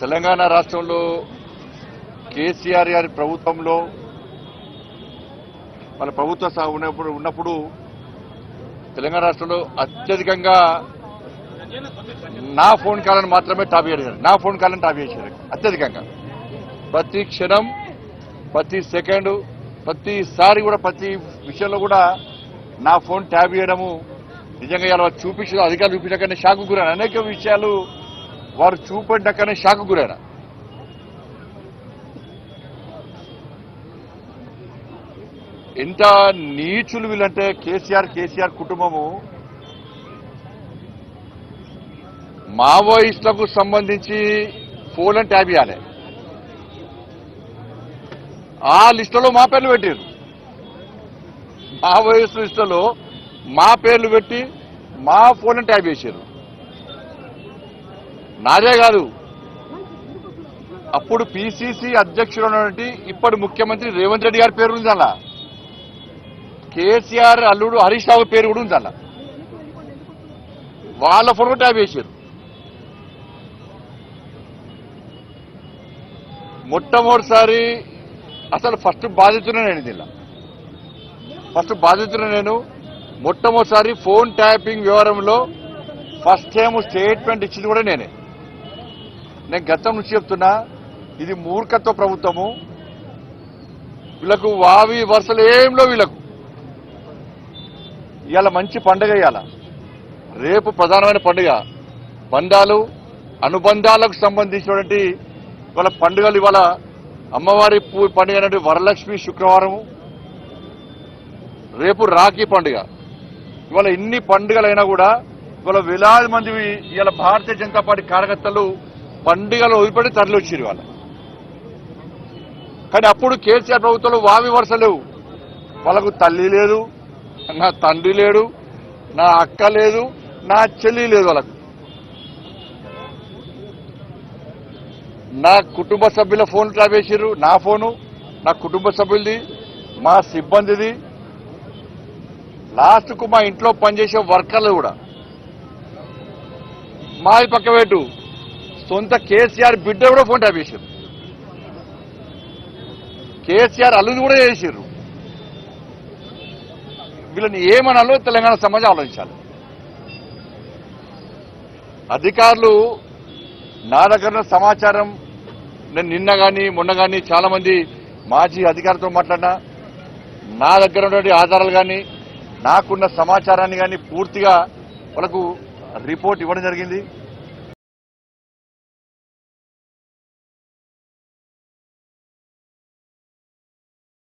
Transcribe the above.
తెలంగాణ రాష్ట్రంలో కేసీఆర్ గారి ప్రభుత్వంలో మన ప్రభుత్వ ఉన్నప్పుడు ఉన్నప్పుడు తెలంగాణ రాష్ట్రంలో అత్యధికంగా నా ఫోన్ కాలను మాత్రమే టాప్ చేశారు. నా ఫోన్ కాలను టాప్ చేశారు. అత్యధికంగా. ప్రతి క్షణం ప్రతి సెకండ్ ప్రతిసారి కూడా ప్రతి విషయంలో కూడా నా ఫోన్ ట్యాబ్ చేయడము నిజంగా ఇలా చూపించడం చూపించిన అధికారులు చూపించకనే షాకు గురని అనేక విషయాలు వారు చూపడ్డాకనే షాక్ గురైన ఎంత నీచులు వీళ్ళంటే కేసీఆర్ కేసీఆర్ కుటుంబము మావోయిస్టులకు సంబంధించి ఫోన్ ట్యాబ్ చేయాలి ఆ లిస్టులో మా పేర్లు పెట్టారు మావోయిస్టు లిస్టులో మా పేర్లు పెట్టి మా ఫోన్ ట్యాబ్ చేశారు నాదే కాదు. అప్పుడు పిసిసి అధ్యక్షుడు ఉన్నటువంటి ఇప్పటి ముఖ్యమంత్రి రేవంత్ రెడ్డి గారి పేరు ఉంది అలా కేసీఆర్ అల్లుడు హరీష్ రావు పేరు కూడా ఉంది అలా వాళ్ళ ఫోటో ట్యాబ్ వేశారు మొట్టమొదటిసారి అసలు ఫస్ట్ బాధితున్నా నేను దీనిలో. ఫస్ట్ బాధితున్నా నేను. మొట్టమొదటిసారి ఫోన్ ట్యాపింగ్ వివరంలో ఫస్ట్ టైం స్టేట్మెంట్ ఇచ్చింది కూడా నేనే. నేను గతం నుంచి చెప్తున్నా ఇది మూర్ఖత్వ ప్రభుత్వము. వీళ్ళకు వావి వరుసలు ఏంలో వీళ్ళకు. ఇవాళ మంచి పండుగ ఇవాళ. రేపు ప్రధానమైన పండుగ. బంధాలు అనుబంధాలకు సంబంధించినటువంటి ఇవాళ పండుగలు ఇవాళ అమ్మవారి పూ పండుగ అనేది వరలక్ష్మి శుక్రవారము. రేపు రాఖీ పండుగ. ఇవాళ ఇన్ని పండుగలైనా కూడా ఇవాళ వేలాది మంది ఇవాళ భారతీయ జనతా పార్టీ కార్యకర్తలు పండుగలు వదిలిపెట్టి తరలి వచ్చారు వాళ్ళ కానీ అప్పుడు కేసీఆర్ ప్రభుత్వంలో వావి వరుస లేవు. వాళ్ళకు తల్లి లేదు నా తండ్రి లేడు నా అక్క లేదు నా చెల్లి లేదు వాళ్ళకు. నా కుటుంబ సభ్యుల ఫోన్ ట్రాప్ చేసిర్రు నా ఫోను నా కుటుంబ సభ్యులది మా సిబ్బందిది. లాస్ట్కు మా ఇంట్లో పనిచేసే వర్కర్లు కూడా. మాది పక్క సొంత కేసీఆర్ బిడ్డ కూడా ఫోన్ ట్యాప్ చేశారు కేసీఆర్ అల్లుని కూడా చేసిర్రు వీళ్ళని ఏమనాలో తెలంగాణ సమాజం ఆలోచించాలి. అధికారులు నా దగ్గర ఉన్న సమాచారం నేను నిన్న కానీ మొన్న కానీ చాలామంది మాజీ అధికారులతో మాట్లాడినా నా దగ్గర ఉన్నటువంటి ఆధారాలు కానీ నాకున్న సమాచారాన్ని కానీ పూర్తిగా వాళ్ళకు రిపోర్ట్ ఇవ్వడం జరిగింది.